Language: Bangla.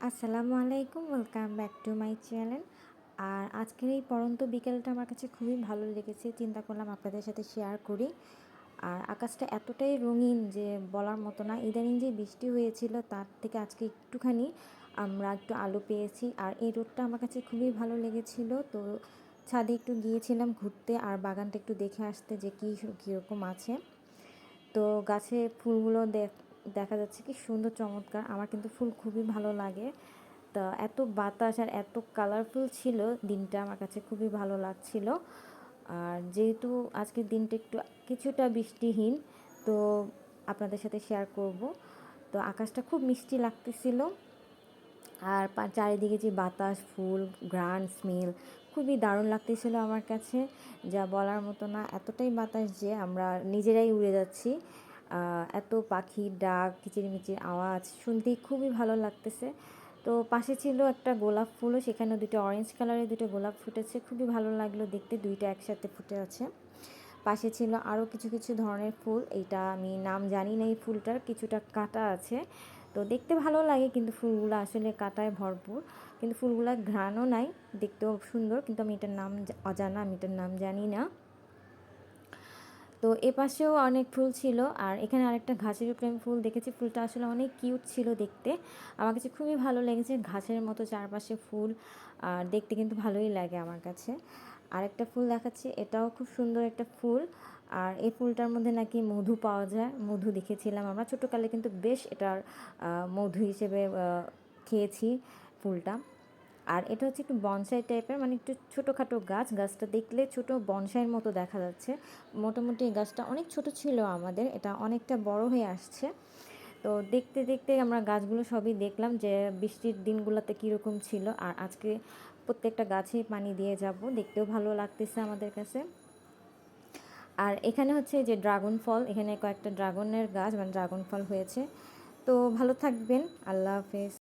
আসসালামু আলাইকুম welcome back to my channel আর আজকের এই পরন্ত বিকেলটা আমার কাছে খুবই ভালো লেগেছে, চিন্তা করলাম আপনাদের সাথে শেয়ার করি। আর আকাশটা এতটাই রঙিন যে বলার মতো না, ইদানিং যে বৃষ্টি হয়েছিল তার থেকে আজকে একটুখানি আমরা একটু আলো পেয়েছি। আর এই রোদটা আমার কাছে খুবই ভালো লেগেছিল, তো ছাদে একটু গিয়েছিলাম ঘুরতে আর বাগানটা একটু দেখে আসতে যে কী, কীরকম আছে। তো গাছে ফুলগুলো দেখ দেখা যাচ্ছে কি সুন্দর, চমৎকার। আমার কিন্তু ফুল খুবই ভালো লাগে। তো এত বাতাস আর এত কালারফুল ছিল দিনটা, আমার কাছে খুবই ভালো লাগছিল। আর যেহেতু আজকের দিনটা একটু কিছুটা বৃষ্টিহীন, তো আপনাদের সাথে শেয়ার করব। তো আকাশটা খুব মিষ্টি লাগতেছিল। আর চারিদিকে যে বাতাস, ফুল গ্রান স্মেল খুবই দারুণ লাগতেছিল আমার কাছে। যা বলার মতো না, এতটাই বাতাস যে আমরা নিজেরাই উড়ে যাচ্ছি। এত পাখির ডাক, কিচিরমিচির আওয়াজ শুনতেই খুবই ভালো লাগতেছে। তো পাশে ছিল একটা গোলাপ ফুলও সেখানে দুটো অরেঞ্জ কালারের দুটো গোলাপ ফুটেছে। খুবই ভালো লাগল দেখতে, দুইটা একসাথে ফুটে আছে। পাশে ছিল আরও কিছু কিছু ধরনের ফুল, এইটা আমি নাম জানি না এই ফুলটার, কিছুটা কাটা আছে। তো দেখতে ভালো লাগে কিন্তু ফুলগুলো আসলে কাটায় ভরপুর। কিন্তু ফুলগুলো ঘ্রাণও নাই, দেখতেও সুন্দর, কিন্তু আমি এটার নাম অজানা, আমি এটার নাম জানি না। তো এ পাশেও অনেক ফুল ছিল আর এখানে আরেকটা ঘাসের উপরে আমি ফুল দেখেছি। ফুলটা আসলে অনেক কিউট ছিল দেখতে। আমার কাছে খুবই ভালো লেগেছে ঘাসের মতো চারপাশে ফুল আর দেখতে কিন্তু ভালোই লাগে আমার কাছে। আরেকটা ফুল দেখাচ্ছি, এটাও খুব সুন্দর একটা ফুল। আর এই ফুলটার মধ্যে নাকি মধু পাওয়া যায়, মধু দেখেছিলাম আমরা। ছোটোকালে কিন্তু বেশ এটার মধু হিসেবে খেয়েছি ফুলটা। আর এটা হচ্ছে একটু বনসাই টাইপের মানে একটু ছোটোখাটো গাছ। গাছটা দেখলে ছোট বনসাইয়ের মতো দেখা যাচ্ছে। মোটামুটি এই গাছটা অনেক ছোট ছিল আমাদের, এটা অনেকটা বড় হয়ে আসছে। তো দেখতে দেখতে আমরা গাছগুলো সবই দেখলাম যে বৃষ্টির দিনগুলোতে কীরকম ছিল। আর আজকে প্রত্যেকটা গাছে পানি দিয়ে যাব, দেখতেও ভালো লাগতেছে আমাদের কাছে। আর এখানে হচ্ছে যে ড্রাগন ফল, এখানে কয়েকটা ড্রাগনের গাছ মানে ড্রাগন ফল হয়েছে। তো ভালো থাকবেন, আল্লাহ হাফেজ।